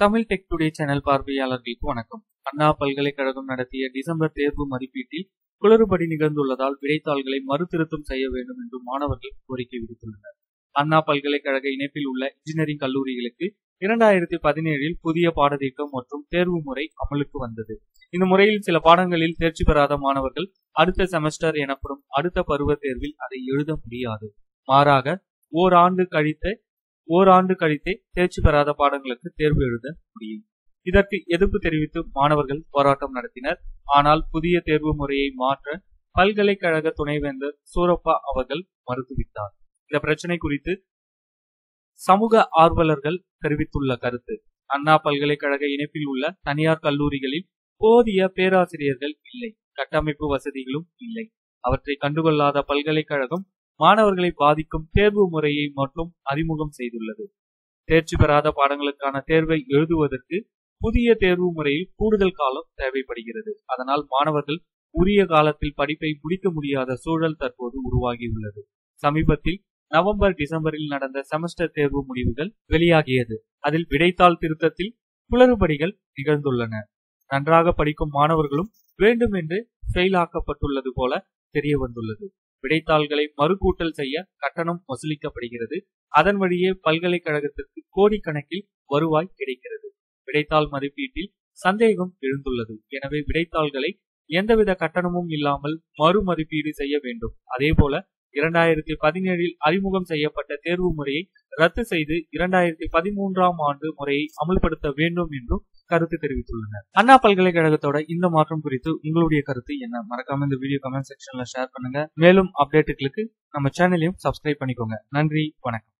Tamil tech today channel பார்வையாளர்களுக்கு வணக்கம். அண்ணா பல்கலைக்கழகம் நடத்திய டிசம்பர் தேர்வு மதிப்பீட்டில் குளறுபடி நிகழ்ந்துள்ளதால் விடைத்தாள்களை மறுதிருத்தம் செய்ய வேண்டும் என்று மாணவர்கள் கோரிக்கை விடுத்துள்ளனர். அண்ணா பல்கலைக்கழக இணைப்பில் உள்ள இன்ஜினியரிங் கல்லூரிகளுக்கு இரண்டாயிரத்தி பதினேழில் புதிய பாடத்திட்டம் மற்றும் தேர்வு முறை அமலுக்கு வந்தது. இந்த முறையில் சில பாடங்களில் தேர்ச்சி பெறாத மாணவர்கள் அடுத்த செமஸ்டர் எனப்படும் அடுத்த பருவ தேர்வில் அதை எழுத முடியாது. மாறாக ஓராண்டு கழித்த ஓராண்டு கழித்தே தேர்ச்சி பெறாத பாடங்களுக்கு தேர்வு எழுத முடியும். இதற்கு எதிர்ப்பு தெரிவித்து மாணவர்கள் போராட்டம் நடத்தினர். ஆனால் புதிய தேர்வு முறையை மாற்ற பல்கலைக்கழக துணைவேந்தர் சூரப்பா அவர்கள் மறுத்துவிட்டார். இந்த பிரச்சனை குறித்து சமூக ஆர்வலர்கள் தெரிவித்துள்ள கருத்து. அண்ணா பல்கலைக்கழக இணைப்பில் உள்ள தனியார் கல்லூரிகளில் போதிய பேராசிரியர்கள் இல்லை. கட்டமைப்பு வசதிகளும் இல்லை. அவற்றை கண்டுகொள்ளாத பல்கலைக்கழகம் மாணவர்களை பாதிக்கும் தேர்வு முறையை மட்டும் அறிமுகம் செய்துள்ளது. தேர்ச்சி பெறாத பாடங்களுக்கான தேர்வை எழுதுவதற்கு புதிய தேர்வு முறையில் கூடுதல் காலம் தேவைப்படுகிறது. அதனால் மாணவர்கள் உரிய காலத்தில் படிப்பை முடிக்க முடியாத சூழல் தற்போது உருவாகியுள்ளது. சமீபத்தில் நவம்பர் டிசம்பரில் நடந்த செமஸ்டர் தேர்வு முடிவுகள் வெளியாகியது. அதில் விடைத்தாள் திருத்தத்தில் குளறுபடிகள் நிகழ்ந்துள்ளன. நன்றாக படிக்கும் மாணவர்களும் வேண்டுமென்று ஃபெயில் ஆக்கப்பட்டுள்ளது போல தெரிய வந்துள்ளது விடைத்தாள்களை மறுகூட்டல் செய்ய கட்டணம் வசூலிக்கப்படுகிறது. அதன் வழியே பல்கலைக்கழகத்திற்கு கோடிக்கணக்கில் வருவாய் கிடைக்கிறது. விடைத்தாள் மதிப்பீட்டில் சந்தேகம் எழுந்துள்ளது. எனவே விடைத்தாள்களை எந்தவித கட்டணமும் இல்லாமல் மறு மதிப்பீடு செய்ய வேண்டும். அதேபோல இரண்டாயிரத்தி பதினேழில் அறிமுகம் செய்யப்பட்ட தேர்வு முறையை ரத்து செய்து இரண்டாயிரத்தி பதிமூன்றாம் ஆண்டு முறையை அமல்படுத்த வேண்டும் என்றும் கருத்து தெரிவித்துள்ளனர். அண்ணா பல்கலைக்கழகத்தோட இந்த மாற்றம் குறித்து உங்களுடைய கருத்து என்ன? மறக்காம இந்த வீடியோ கமெண்ட் செக்ஷன்ல ஷேர் பண்ணுங்க. மேலும் அப்டேட்டுகளுக்கு நம்ம சேனலையும் சப்ஸ்கிரைப் பண்ணிக்கோங்க. நன்றி வணக்கம்.